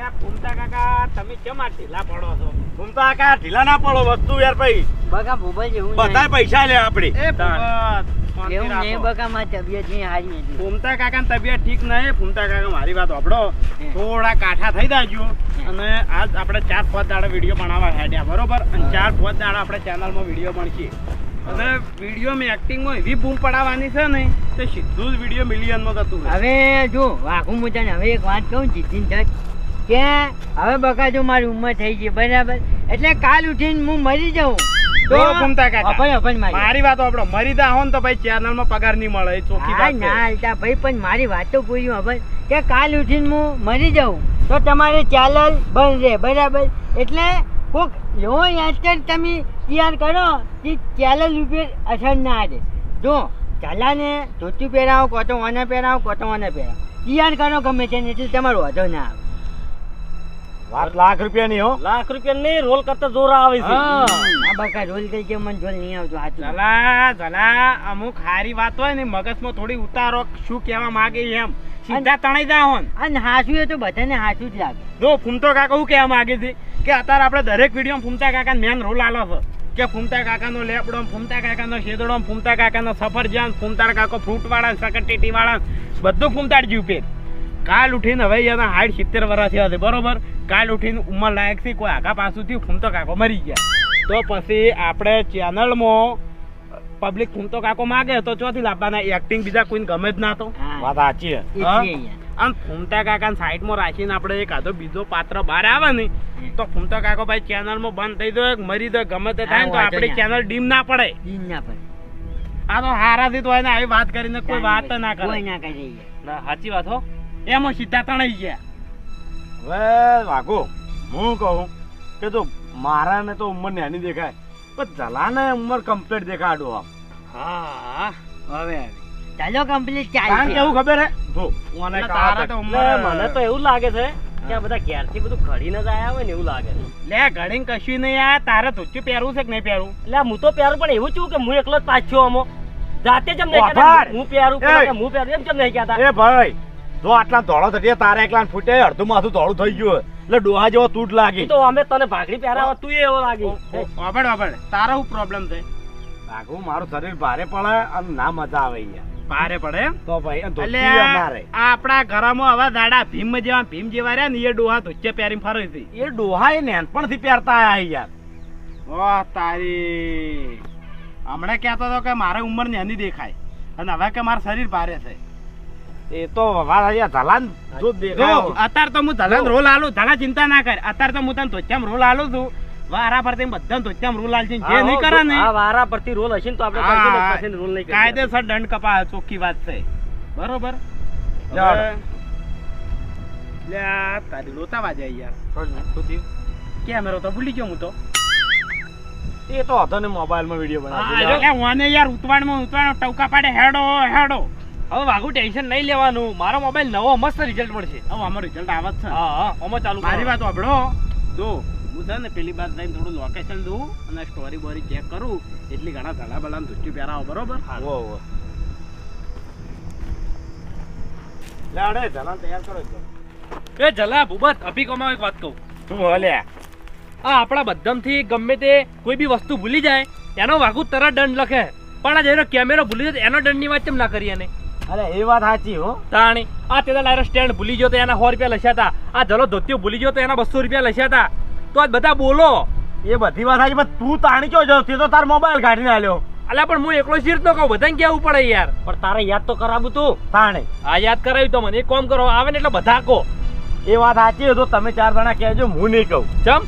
અલ્યા ફૂમતા કાકા તમે કેમ આ ઢીલા પડો છો? ઘૂમતા કાકા ઢીલા ના પડો વસ્તુ યાર ભાઈ. બકા ભૂપત એવું બધા પૈસા લે આપડે. એ ભૂપત, એવું નહીં બકા મારી તબિયત નહીં હારી નથી ફૂમતા કાકાની તબિયત ઠીક નહીં. ફૂમતા કાકા મારી વાત આપડો થોડા કાઠા થઈ જાજો. અને આજ આપણે ચાર પાંચ દાડા વીડિયો બનાવવા હેડ્યા બરોબર? અને ચાર પાંચ દાડા આપણે ચેનલમાં વીડિયો બનશે. અને વિડીયોમાં એક્ટિંગમાં એવી બૂમ પડાવવાની છે ને તે સીધું જ વીડિયો મિલિયનમાં થતું હવે જો વાઘું મજા તને હવે એક વાત કહું જીતીન ધજ કે હવે બકા મારી ઉંમર થઈ ગઈ બરાબર? એટલે કાલ ઉઠીને હું મરી જાઉં. તો કાકા. ભાઈ અભય મારી. મારી વાત આપણો મરી તા હોન ને તો ભાઈ ચેનલમાં પગાર નહીં મળે એ ચોખ્ખી વાત ના હાલતા ભાઈ પણ મારી વાત તો પૂરી હવે કે કાલ ઉઠીને હું મરી જાઉં તો તમારે ચેનલ બંધ રહે બરાબર? એટલે કોક એવો યાદગાર તમે તૈયાર કરો કે ચેનલ ઉપર અસર ના આવે જો ચાલાને ધોતી પહેરાવો કોતો વાના પહેરાવો કોતો વાના પહેરાવો. તૈયાર કરો ગમે છે એટલે તમારો વધો ના આવે. વાત લાખ રૂપિયા ની હો. લાખ રૂપિયા નહીં રોલ કરતા જોર આવે છે. આ બકા રોલ કઈ કે મન જોલ નહીં આવતો આ જલા જલા અમુક હારી વાત હોય ને મગજમાં થોડી ઉતારો શું કહેવા માંગે એમ. સીધા તણાઈ જા હોન. અને હાસું એ તો બધાને હાસું જ લાગે. જો ફૂમતો કાકા હું કહેવા માંગે છે? કે અત્યારે આપણે દરેક વીડિયો ફૂમતા કાકા મેન રોલ આલો છે. કે ફૂમતા કાકાનો લેપડો ફૂમતા કાકાનો શેદડો ફૂમતા કાકાનો સફરજન ફૂમતા કાકો ફ્રૂટ વાળા સકટેટી વાળા બધું ફૂમતાડ જીવ પે કાલ ઉઠીને હવે એના હાઈટ સિત્તેર વર્ષ થયા છે બરોબર? કાલ ઉઠીને ઉંમર લાયક છે કોઈ આગા પાછું થયું ફૂમતો કાકો મરી ગયા. તો પછી આપણે ચેનલમાં પબ્લિક ફૂમતો કાકો માગે તો ચોથી લાવવાના એક્ટિંગ બીજા કોઈને ગમે જ ના તો. વાત સાચી. આમ ફૂમતા કાકા સાઈડમાં રાખીને આપણે એક આધો બીજો પાત્ર બહાર આવે ને તો ફૂમતો કાકો ભાઈ ચેનલમાં બંધ થઈ દો મરી દો ગમે તે થાય ને તો આપણી ચેનલ ડીમ ના પડે. ડીમ ના પડે. આ તો હારાથી તો આવી વાત કરીને કોઈ વાત ના કરે. ના કરે ના સાચી વાત હો. એમાં સીધા તણાઈ ગયા હવે વાઘો હું કહું કે જો મારા ને તો ઉંમર નાની દેખાય પણ જલાને ઉંમર કમ્પ્લીટ દેખાડો આમ. હા હવે ચાલો કમ્પ્લીટ કારણ ચાલશે કેવું ખબર હે? જો મને તારા તો ઉંમર મને તો એવું લાગે છે કે આ બધા ઘેરથી બધું ઘડીને જ આયા હોય ને એવું લાગે છે. લે ઘડીને કશું નહીં આ તારે ધોતી પહેરવું છે કે નહીં પહેરવું? એટલે હું તો પહેરું પણ એવું છું કે હું એકલો જ પાછો આમો. જાતે જેમ નહીં. હું પહેરું હું પહેરું એમ કેમ નહીં કહેતા? એ ભાઈ જો આટલા ધોળો થતી તારે એકલા ફૂટે અડધું માથું ધોળું થઈ ગયું એટલે ડોહા જેવો તૂટ લાગી. તો અમે તને ભાગડી પહેરાવો તું એવો લાગી. વાપડ વાપડ તારો શું પ્રોબ્લેમ છે? ભાગવું મારું શરીર ભારે પડે અને ના મજા આવે અહીંયા. ભારે પડે તો ભાઈ એટલે આપણા ઘરમાં હવે દાડા ભીમ જેવા ભીમ જેવા રહ્યા ને એ ડોહા ધોચે પહેરીને ફરે છે. એ ડોહા એ નાનપણથી પહેરતા આયા યાર. વાહ તારી. હમણાં કહેતો હતો કે મારે ઉંમર નેની દેખાય. અને હવે કે મારું શરીર ભારે છે. એ તો ધલાન જો અત્યારે તો હું ધલાન રોલ આલું ધલા ચિંતા ના કર. અત્યારે તો હું તને ધોચામ રોલ આલું છું. વારા પરથી બધા ધોચામ રોલ આલ છે જે નહીં કરે ને. વારા પરથી રોલ હશે ને તો આપણે રોલ નહીં કાયદેસર દંડ કપા ચોખ્ખી વાત છે. બરોબર? તારી લોતા વાજાય યાર. કેમેરો તો ભૂલી ગયો હું તો. એ તો હતો ને મોબાઈલમાં વીડિયો બનાવ્યો યાર ઉતવાણમાં ઉતવાણ ટવકા પાડે હેડો હેડો. હવે વાઘુ ટેન્શન નહીં લેવાનું. મારો મોબાઈલ નવો મસ્ત રિઝલ્ટ મળશે. હવે અમારો રિઝલ્ટ આવે જ છે. હા હા આમાં ચાલુ મારી. વાત સાંભળો. જો હું છે ને પેલી બાદ જઈને થોડું લોકેશન દઉં અને સ્ટોરી બોરી ચેક કરું. એટલી ઘણા ધડા બલા ધુચ્ચું પહેરાવો બરોબર? વો વો લાડે જલા તૈયાર કરો. એ જલા ભૂબત અભિકોમાં એક વાત કહું. શું બોલ્યા આ આપણા બધામથી ગમે તે કોઈ બી વસ્તુ ભૂલી જાય એનો વાઘુ તરત દંડ લખે. પણ આ જેનો કેમેરો ભૂલી જાય તો એનો દંડની વાત કેમ ના કરીએ એને? અરે એ વાત સાચી હો. તાણી આ તેના લાયરો સ્ટેન્ડ ભૂલી ગયો તો એના સો રૂપિયા લસ્યા હતા. આ જલો ધોતીઓ ભૂલી ગયો તો એના બસો રૂપિયા હતા. તો આ બધા બોલો. એ બધી વાત સાચી પણ તું તાણી કયો જતી તે તો તાર મોબાઈલ કાઢીને આલ્યો. અલ્યા પણ હું એકલો શીર તો કહું બધાને કેવું પડે યાર. પણ તારે યાદ તો કરાવું તું. તાણે. આ યાદ કરાવ્યું તો મને. એક કામ કરો આવે ને એટલે બધા કહો. એ વાત સાચી તો તમે ચાર જણા કહેજો હું નહીં કહું. ચમ?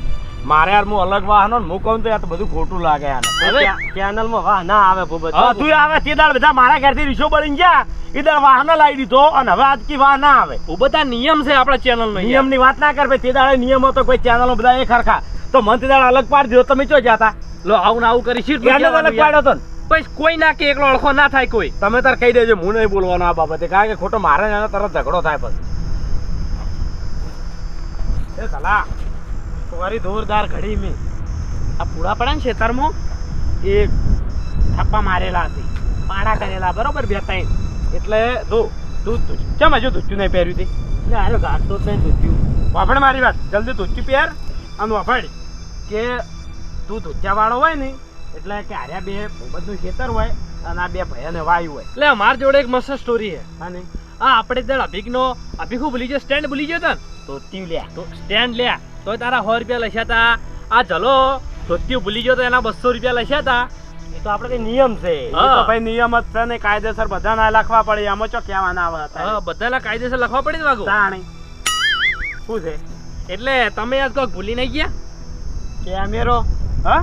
મારે યાર હું અલગ વાહનો ને હું કહું તો યાર બધું ખોટું લાગે યાર. ચેનલમાં વાહ ના આવે હવે તું આવે તે દાડ બધા મારા ઘરથી રીસો બળીને ગયા એ દાડ વાહનો લાવી દીધો અને હવે આજકી વાહ ના આવે. ભૂબત બધા નિયમ છે આપણા ચેનલ નો નિયમની વાત ના કર ભાઈ તે દાડે નિયમ હતો કોઈ ચેનલો બધા એ ખરખા તો મને તે દાડે અલગ પાડી દીધો તમે ચો જતા? લો આવું ને આવું કરી શું અલગ પાડ્યો હતો પછી કોઈ ના કે એકલો અળખો ના થાય કોઈ. તમે તાર કહી દેજો હું નહીં બોલવાનો આ બાબતે કારણ કે ખોટો મારે ને તરત ઝઘડો થાય પછી. એ તમારી જોરદાર ઘડી મેં. આ પૂરા પડે ને ખેતરમાં એ થપ્પા મારેલા હતી. પાડા કરેલા બરોબર બે ત્રણ. એટલે જો દૂધ ધૂચ્યું. ચમ હજુ ધૂચ્યું નહીં પહેર્યું હતી અરે ઘાટ તો નહીં ધૂચ્યું. વાપડ મારી વાત. જલ્દી ધૂચ્યું પહેર અને વાપડ કે તું ધૂચ્યાવાળો હોય ને એટલે કે આર્યા બે બધું ખેતર હોય અને આ બે ભયાને વાયુ હોય. એટલે અમાર જોડે એક મસ્ત સ્ટોરી છે. અને આ આપણે ત્યાં અભિકનો અભિક ભૂલી ગયો સ્ટેન્ડ ભૂલી ગયો તો ધોતી લ્યા. તો સ્ટેન્ડ લ્યા. તો તારા સો રૂપિયા લખ્યા હતા આ ચલો ધોતી ભૂલી ગયો તો એના બસો રૂપિયા લખ્યા હતા એ તો આપણે કઈ નિયમ છે. ભાઈ નિયમ જ છે ને કાયદેસર બધા ના લખવા પડે. એમાં ચો કહેવાના આવે હા બધાના કાયદેસર લખવા પડે ને વાગો. તાણી. શું છે? એટલે તમે આજ કોઈ ભૂલી નહીં ગયા? કેમેરો. હા?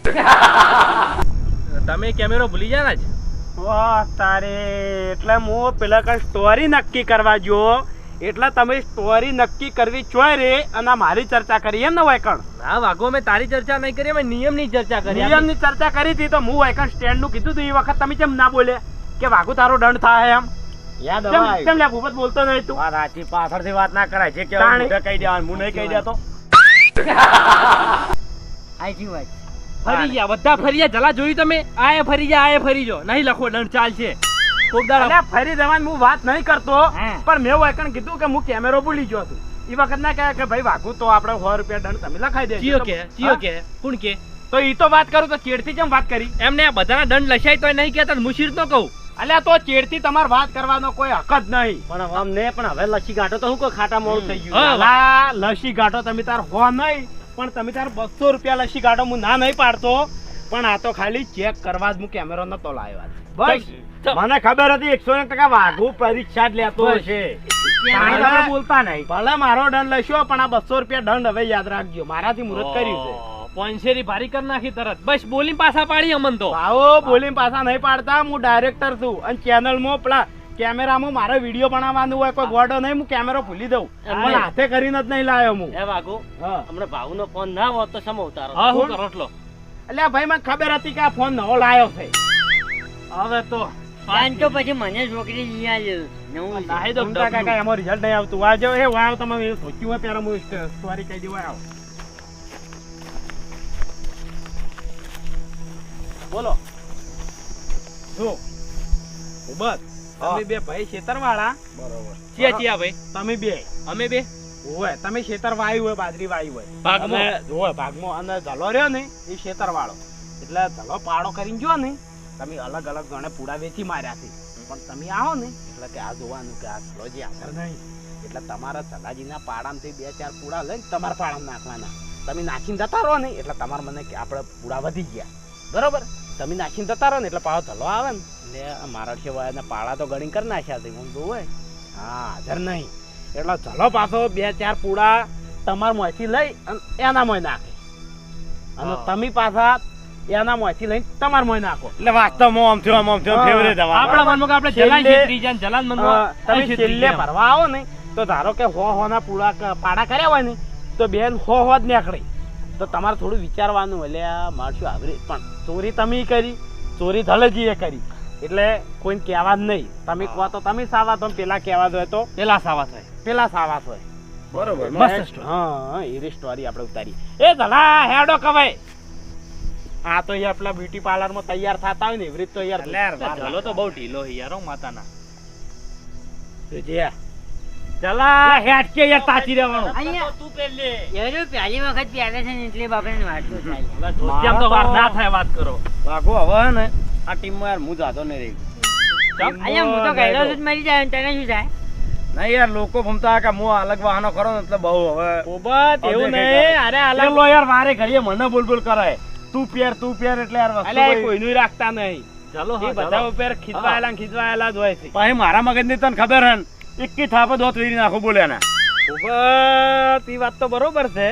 તમે કેમેરો ભૂલી ગયા ને જ વાહ તારે. એટલે હું પેલા કઈ સ્ટોરી નક્કી કરવા જો એટલે તમે સ્ટોરી નક્કી કરવી ચોય રે અને મારી ચર્ચા કરી એમ ને વાયકણ? ના વાઘો મેં તારી ચર્ચા નહીં કરી અમે નિયમની ચર્ચા કરી નિયમની ચર્ચા કરી હતી તો હું વાયકણ સ્ટેન્ડનું કીધું હતું એ વખત તમે કેમ ના બોલે? કે વાઘો તારો દંડ થાય એમ. યાદ કેમ કેમ લે ભૂપત બોલતો નહીં તું? સાચી પાછળથી વાત ના કરાય. જે કહી દેવાનું હું નહીં કહી દેતો વાત. ફરી ગયા બધા ફરી ગયા. જલા જોયું તમે? આયે ફરી ગયા આયે ફરી જો. નહીં લખો દંડ ચાલશે. અલ્યા ફરી જવાની હું વાત નહીં કરતો પણ મેં વાયકણ કીધું કે હું કેમેરો ભૂલી ગયો હતો એ વખત ના કહે કે ભાઈ વાઘુ તો આપણે સો રૂપિયા દંડ તમે લખાઈ દેજો. ચિયો કે ચિયો કે કોણ કે? તો એ તો વાત કરું તો ચેડથી કેમ વાત કરી? એમને બધાના દંડ લખાય તો નહીં કહેતા મુશીર તો કહું. અલ્યા તો ચેડથી તમારે વાત કરવાનો કોઈ હક જ નહીં. પણ અમને પણ હવે લસી ગાંઠો તો હું કોઈ ખાટા મોડું થઈ ગયું. અલા, લસ્સી ગાંઠો તમે તાર હો નહીં પણ તમે તાર બસો રૂપિયા લસી ગાંઠો હું ના નહીં પાડતો. પણ આ તો ખાલી ચેક કરવા જ હું કેમેરો નતો લાવ્યો. બસ. મને ખબર હતી એકસો ને ટકા વાઘુ પરીક્ષા જ લેતો હશે. બોલતા નહીં. ભલે મારો દંડ લેશો પણ આ બસો રૂપિયા દંડ હવે યાદ રાખજો. મારાથી મુહૂર્ત કર્યું છે. પોઈન્સેરી ભારી કરી નાખી તરત. બસ બોલી પાછા પાડી અમન તો. આવો બોલી પાછા નહીં પાડતા. હું ડાયરેક્ટર છું. અને ચેનલમાં પેલા કેમેરામાં મારે વીડિયો બનાવવાનું હોય કોઈ ગોડો નહીં હું કેમેરો ભૂલી દઉં. પણ હાથે કરીને જ નહીં લાવ્યો હું. એ વાઘુ હમણાં ભાવનો ફોન ના હોત તો સમો ઉતારો? હા હું કરો એટલે. ભાઈ મને ખબર હતી કે આ ફોન નવો લાયો છે. હવે તો જાણ તો પછી મને છોકરી લઈ આવ્યો નવું. નાહી દો ઘૂમતા કાકા એમાં રિઝલ્ટ નહીં આવતું. આ જો એ વાવ તમે એ સોચ્યું હોય પેરા હું સોરી કહી દેવા આવ. બોલો. જો ઉબત તમે બે ભાઈ ખેતરવાળા બરોબર. ચિયા ચિયા ભાઈ. તમે બે. અમે બે. હોય તમે ખેતર વાયું હોય બાજરી વાયું હોય. ભાગમાં. અને હોય ભાગમાં અને ધલો રહ્યો ને એ ખેતર વાળો એટલે ધલો પાડો કરીને જો ને તમે અલગ અલગ ગણે પૂડા વેચી માર્યા છે. પણ તમે આવો ને એટલે કે આ જોવાનું કે આ ધલો જે આગળ નહીં. એટલે તમારા સલાજીના પાડામાંથી બે ચાર પૂડા લઈને તમારા પાડામાં નાખવાના. તમે નાખીને જતા રહો ને એટલે તમારે મને કે આપણે પૂડા વધી ગયા. બરોબર? તમે નાખીને જતા રહો ને એટલે પાછો ધલો આવે ને. એટલે મારા સિવાયના પાડા તો ગણી કરી નાખ્યા છે હું જોવે. હા હાજર નહીં. એટલે ચલો પાછો બે ચાર પૂડા તમારા મોંથી લઈ અને એના મોય નાખે. અને તમે પાછા એના મોંથી લઈને તમાર મોય નાખો. એટલે વાસ્તવમાં આમ થયો આમ આમ થયો ફેવરેટ હવા આપણા મનમાં આપણે જલાન છેતરી જાય ને જલાન મનમાં તમે છેલ્લે ભરવા આવો ને તો ધારો કે હો હો ના પૂળા પાડા કર્યા હોય ને તો બેન હો હો જ નીકળે. તો તમારે થોડું વિચારવાનું એટલે આ મારશું આવરી પણ ચોરી તમે કરી ચોરી ધલજીએ કરી. એટલે કોઈને કહેવા જ નહીં. તમે કહો તો તમે સાવા તો પેલા કહેવા હોય તો પેલા સાવા થાય પેલા સાવા હોય બરોબર મસ્ત હા એ સ્ટોરી આપણે ઉતારી એ ધલા હેડો કવાય. આ તો યાર પેલા બ્યુટી પાર્લરમાં તૈયાર થતા હોય ને એવી રીત તો યાર ચલો તો બહુ ઢીલો યાર માતાના. જે ચલા હેડ કે યાર તાચી રહેવાનું. અહીંયા તું પેલે એનો પહેલી વખત પહેરે છે ને એટલે બાપરે વાત તો થાય. કેમ તો વાર ના થાય વાત કરો. વાઘુ હવે ને આ ટીમમાં યાર હું જાતો નહીં રહી. અહીંયા હું તો ગયેલો છું જ મરી જાય તને શું થાય? નહીં યાર લોકો ભમતા કે હું અલગ વાહનો કરો ને એટલે બહુ હવે ઓબત એવું નહીં અરે અલગ લો યાર મારે ઘડીએ મને બોલ બોલ કરે તું પેર તું પેર એટલે યાર વસ્તુ અલે કોઈ- કોઈનું રાખતા નહીં. ચલો એ બધા ઉપર ખીચવાયેલા ખીચવાયેલા જ હોય છે. પછી મારા મગજની તને ખબર હે એકી થાપે દોત વીરી નાખો બોલ્યા ના એ વાત તો બરોબર છે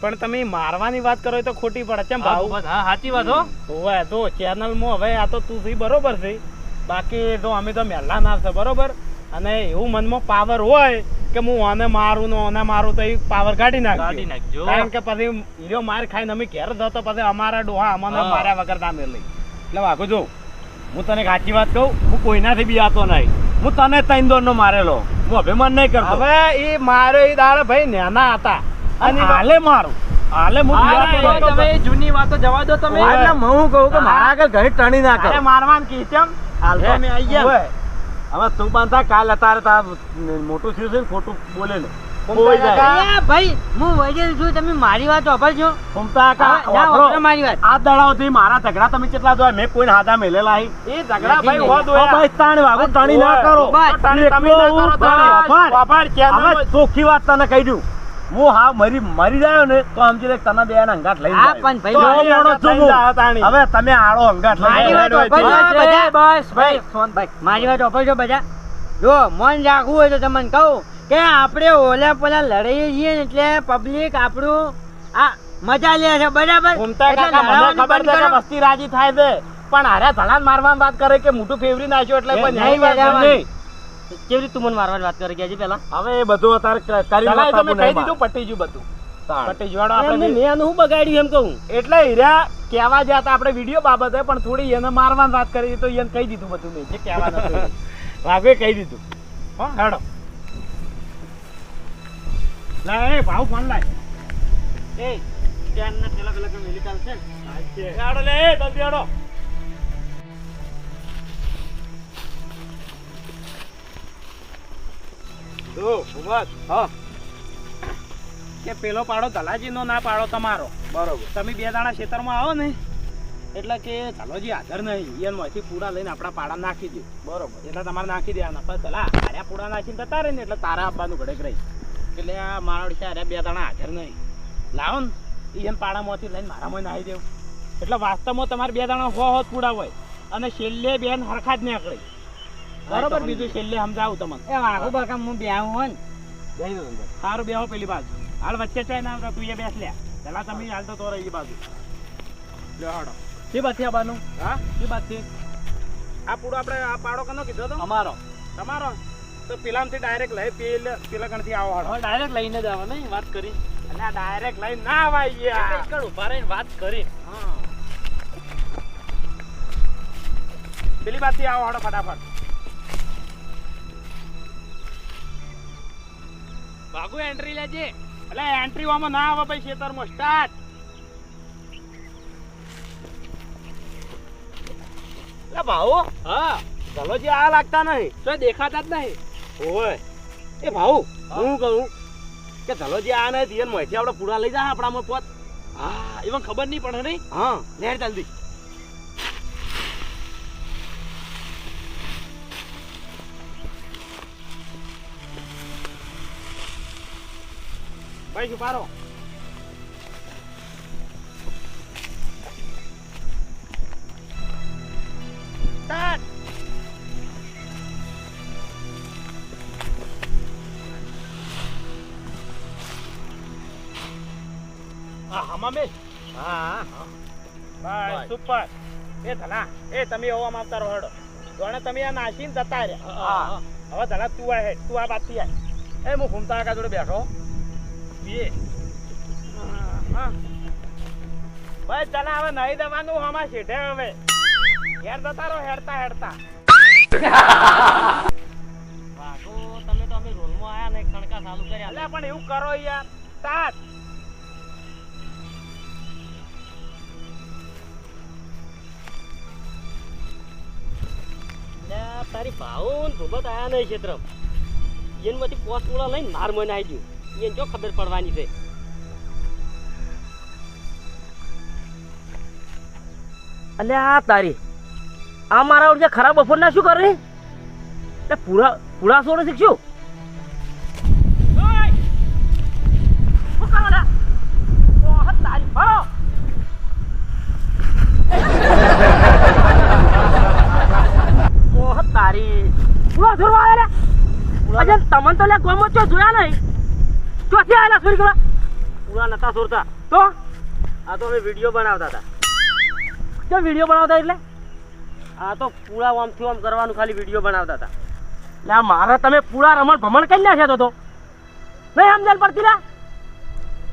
પણ તમે મારવાની વાત કરો એ તો ખોટી પડે. કેમ ભાવ? હા સાચી વાત હો. ઓવે તો ચેનલમાં હવે આ તો તું થઈ બરોબર છે. બાકી તો અમે તો મહેલા ના છે બરોબર? અને એવું મનમાં પાવર હોય કે હું આને મારું ને આને મારું તો એ પાવર કાઢી કાઢી નાખજો. કારણ કે પછી હીરો માર ખાઈને અમે ઘેર જતો પછી અમારા ડોહા અમને માર્યા વગર ના મેલે એટલે વાઘુ જો હું તને સાચી વાત કહું હું કોઈનાથી બી આતો નહીં. હું તને ત્રણ દોર નો મારેલો. હું અભિમાન નહીં કરતો. હવે એ મારે એ દાડે ભાઈ નાના હતા. અને હાલે મારું. હાલે હું. તમે જૂની વાતો જવા દો તમે. એટલે હું કહું કે મારા આગળ ઘરે ટણી ના મારવાનું કર. મારવાન કી કેમ હાલ તો અમે આઈ ગયા. હવે તું બાંધા કાલ અત્યારે તાર મોટું થયું છે ને ખોટું બોલે ને. ભાઈ હું વડીલ છું તમે મારી વાત વાપરજો. હા, મારી વાત. આ દડાઓથી મારા ઝઘડા તમે કેટલા જોયા? મેં કોઈ હાથા મેલેલા હી. એ ઝઘડા ભાઈ હોદ ઓ ભાઈ તાણ વાગો તાણી ના કરો. તાણી તમે ના કરો, તાણી. વાપર. ચોખ્ખી વાત તને કહી દઉં. હું હા મરી મરી જાય ને તો સમજી લે તને બે અંગાટ લઈ હા, પણ ભાઈ. હવે તમે આળો અંગાટ લઈ બધા બસ ભાઈ ભાઈ. મારી વાત વાપરજો બધા. જો મન રાખવું હોય તો તમને કહું કે આપણે ઓલા પોલા લડાઈ છીએ ને એટલે પબ્લિક આપણું આ મજા લે છે બરાબર? ખબર છે કે વસ્તી રાજી થાય છે. પણ હારે ધણા મારવાની વાત કરે કે મોટું ફેવરી નાખ્યો એટલે પણ નહીં, કેવી રીતે તું મને મારવાની વાત કરી ગયા પેલા હવે એ બધું અત્યારે કરી તમે કહી દીધું પટી ગયું બધું. પટી જવાડો આપણે મેં આનું શું બગાડ્યું એમ કહું? એટલે હીરા કહેવા જ્યાં આપણે વીડિયો બાબતે પણ થોડી એને મારવાની વાત કરી તો એને કહી દીધું બધું મેં જે કહેવાનું હતું વાઘે કહી દીધું. હા હેડો. લાય એ ભાવ ફોન લાય. એ સ્ટેન્ડ ને પેલા પેલા કે મેલી ચાલશે હેડો લે એ જલ્દી હેડો. જો હા. કે પેલો પાડો ધલાજીનો ના પાડો તમારો? બરોબર. તમે બે દાણા ખેતરમાં આવો ને એટલે કે ધલોજી હાજર નહીં એનમાંથી પૂડા લઈને આપણા પાડા નાખી દો. બરોબર. એટલે તમારે નાખી દેવાના. પણ પેલા હાર્યા પૂડા નાખીને જતા રહે ને એટલે તારા આપવાનું ઘડેક રહી એટલે આ મારા ઓળખે હાર્યા બે દાણા હાજર નહીં. લાવો ને એમ પાડામાંથી લઈને મારામાં નાખી દેવું. એટલે વાસ્તવમાં તમારે બે દાણા હો હોત પૂડા હોય. અને છેલ્લે બેન હરખા જ નીકળે. બરોબર બીજું છેલ્લે સમજાવું તમને. એ વાઘુ બાકા હું બેહું હોય ને સારું બેહો પેલી બાજુ. હાલ વચ્ચે ચાઈ ના તું એ બેસ લે. પેલા તમે હાલ તો રહી એ બાજુ. લે હાડો શી વાત છે બાનું? હા? શી વાત છે? આ પૂડો આપણે આ પાડો કનો કીધો તો અમારો. તમારો. તો પેલામાંથી ડાયરેક્ટ લઈ પેલ પેલા ગણથી આવો હાડો હવે ડાયરેક્ટ લઈને જ આવે નહીં વાત કરી. અને આ ડાયરેક્ટ લઈ ના આવાય યાર. એકડ ઊભા રહીને વાત કરી. હા. પેલી બાજુ આવો હાડો ફટાફટ. ભાગુ એન્ટ્રી લેજે. એટલે એન્ટ્રી વામાં ના આવે ભાઈ ખેતરમાં. સ્ટાર્ટ એટલે ભાઉ હા. ચલો જે આ લાગતા નહીં. તો દેખાતા જ નહીં. ઓય. એ ભાઉ હું. કહું કે ચલો જે આ નહીં ધીયન મોયથી આપણે પૂરા લઈ જા આપણામાં પોત. હા even ખબર નહીં પડે નહીં? હા લેર જલ્દી ભાઈ શું પારો હા સુપર. એ ધલા એ તમે એવો આવતા રહો હેડો જોણે તમે આ નાસીને જતા રહ્યા. હવે ધલા તું આ હેડ તું આ બાજથી આય. એ હું ઘૂમતા કાકા જોડે બેઠો. એ ભાઈ ચાલે હવે નહીં દેવાનું હમા શેઠે હવે. હેર જતા રહો હેરતા હેરતા વાઘો તમે તો અમે રોલમાં આયા ને કણકા ચાલુ કર્યા. એટલે પણ એવું કરો યાર. સ્ટાર્ટ તારી ભાવ ભૂબત આયા નહીં ક્ષેત્ર એનમાંથી પોસ્ટ પૂળા લઈને માર મને આવી ગયું એને જો ખબર પડવાની છે અલે આ તારી આ મારા ઓળખે ખરાબ બપોરના શું કરે એટલે પૂરા પૂરા સોડ શીખશું તારી તમને તો લે ગોમો જોયા નહીં ચોથી આયા છોરી કરવા પૂરા નતા છોડતા તો? આ તો અમે વીડિયો બનાવતા હતા. કેમ વીડિયો બનાવતા એટલે? આ તો પૂળા આમથી આમ કરવાનું ખાલી વીડિયો બનાવતા હતા. એટલે મારા તમે પૂળા રમણ ભમણ કરી નાખ્યા તો તો. નહીં સમજણ પડતી લા?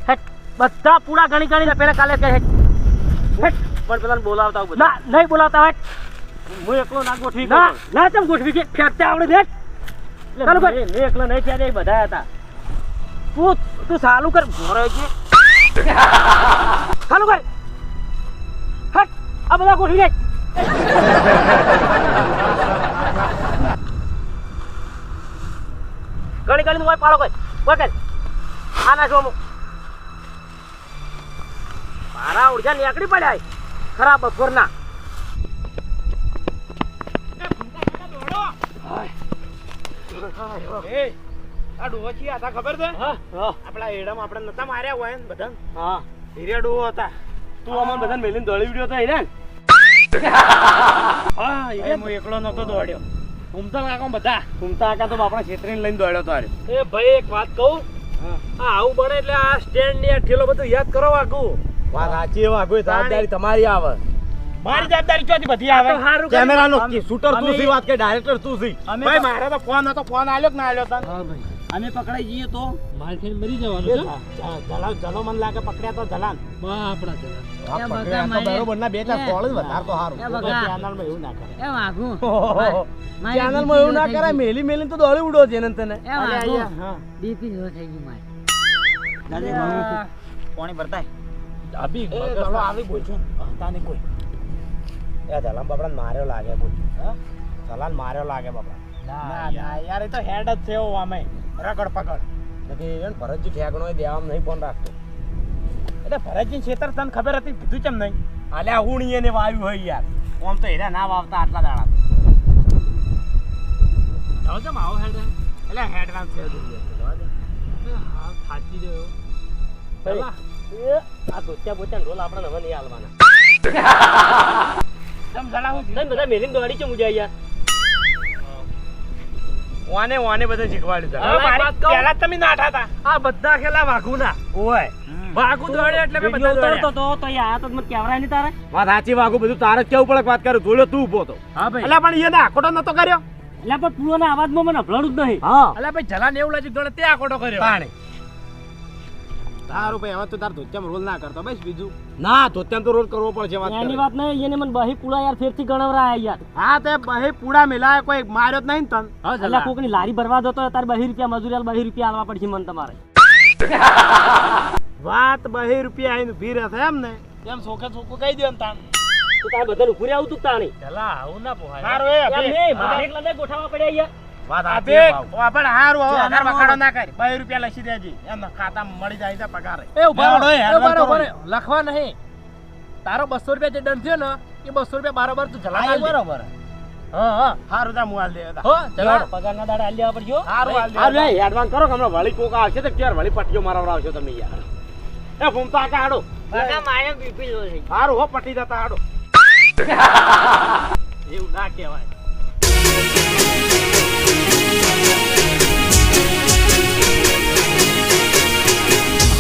હેટ બધા પૂળા ગણી ગણીને પેલા કાલે કહે હેટ. હેટ. પણ પેલા બોલાવતા ના નહીં બોલાવતા હેટ. હું એકલો ના ગોઠવી ના ના ચમ ગોઠવી કે? ફેંકતા આવડે કર મેં એકલો નહીં એ બધા હતા. તું તું ચાલુ કર ઘોરે છે. ચાલુ કર. હટ આ બધા ગોઠવી દે ઘણી ઘણી કોઈ પાડો કોઈ. કોઈ કર આ ના જોમો મારા ઊર્જા નીકળી પડ્યા. ખરા બપોરના. એ આ ડોહો આ હતા ખબર છે? હા હા. આપણા એડમ આપણે નતા માર્યા હોય ને બધા હા. હીરે ડોહો હતા. તું અમને બધાને મેલીને દોડી વીડિયો હતા હિરેન? હા એ હું એકલો નતો દોડ્યો. ઘૂમતા કાકો બધા? ઘૂમતા આકા તો આપણા છેતરીને લઈને દોડ્યો તારે એ ભાઈ એક વાત કહું? હા. આવું બને એટલે આ સ્ટેન્ડની આ ઠેલો બધું યાદ કરો વાગું વાત સાચી એવા કોઈ જવાબદારી તમારી આવે. મારી જવાબદારી ચોથી બધી આવે? સારું કેમેરાનો શૂટર તું સી વાત કે ડાયરેક્ટર તું સી? ભાઈ મારે તો ફોન હતો ફોન આલ્યો કે ના આલ્યો તને? અમે પકડાઈ જઈએ તો? માર ખાઈને મરી જવાનું છે? જલાવ જલો મને લાગે પકડ્યા તો જલાન. આપણા જરા એ બગા પકડ્યા તો બરોબર ના બે ચાર એ- જ વધાર તો સારું એ બગા. ચેનલમાં એવું ના કરે એ વાઘું. મારી ચેનલમાં એવું ના ગઈ. મેલી મેલી તો દોડી ઉડો છે ને તને. એ વાઘું. હા. બીપી જો થઈ ગઈ મારી. પાણી ભરતાય. આબી ચલો આવી બોલ છું. હતા ને કોઈ. એ જલામ બાપડા માર્યો લાગે બોલ જલાન માર્યો લાગે બાપડા. ના ના યાર. એ તો હેડ જ છે એવો આમે રગડ પકડ. નથી એને ભરતજી ઠેકણો એ દેવામાં નહીં ફોન રાખતો. એટલે ભરતજી છેતર તને ખબર હતી? કીધું કેમ નહીં? અલ્યા હું એને વાવ્યું હોય યાર. આમ તો એના ના વાવતા આટલા દાડા. જાઓ જમ આવો હેડ એટલે હેડવાન છે હા ગયો પેલા આ ધોત્યા બોત્યા રોલ આપણે હવે નહીં હાલવાના. તમ જલાવું તમે બધા મેલીને દોડી છે મુજા યાર? ઓને ઓને બધું શીખવાડ્યું? પહેલા તમે નાઠા હતા આ બધા ખેલા વાઘુના. ઓય. વાઘુ દોડે એટલે મેં બધા વીડિયો તો તો આ તો મને કેવરાય નહીં તારે. વાત સાચી વાઘુ બધું તારે કેવું પડે વાત કરું. જોડે તું ઊભો તો. હા ભાઈ. એટલે પણ એને આખોટો નતો કર્યો. એટલે પણ પૂરોના અવાજમાં મને અભળાણું જ નહીં. હા. એટલે ભાઈ જલાને એવું લાગ્યું દોડે તે આખોટો કર્યો. તાણે. તારું ભાઈ હવે તો તાર ધોત્યામ રોલ ના કરતો બસ બીજું. ના ધોત્યામ તો રોલ કરવો પડશે વાત એની વાત નહીં એને મને બહી પુડા યાર ફેરથી ગણવરાયા યાર. હા તે બહી પુડા મિલાય કોઈ માર્યો જ નહીં તન. એટલે કોકની લારી ભરવા દો તો તારે બહી રૂપિયા મજૂરી આલ બહી રૂપિયા આલવા પડશે મને તમારે. વાત બહી રૂપિયા આઈને ઊભી રહે છે એમ ને. એમ સોખે સોખું કહી દે તાન તું તાર બધાને ઉભું રહેવું તું તાણી? પેલા આવું ના પોહાય. સારું એ મારે એકલા નહીં ગોઠવવા પડ્યા યાર વાત હારું હવે વખાડો ના કરી. રૂપિયા લખી દેજે. એમ ખાતામાં મળી જાય છે પગારે. એ ઊભા. લખવા નહીં. તારો બસો રૂપિયા જે દંડ થયો ને એ બસો રૂપિયા બારોબાર તું જલા બરોબર. હા હા. હારું તા મુઆલ દે તા. હો જલા. પગારના દાડા આલી લેવા હારું હાલ દે હા એડવાન્સ કરો હમણાં વળી કોક આવશે તો ક્યારે વળી પટ્ટીઓ મારવા આવશો તમે યાર. એ ફૂમતા આકા હાડો. બગા મારે બીપી લો હારું હો પટી જતા હાડો. એવું ના કહેવાય.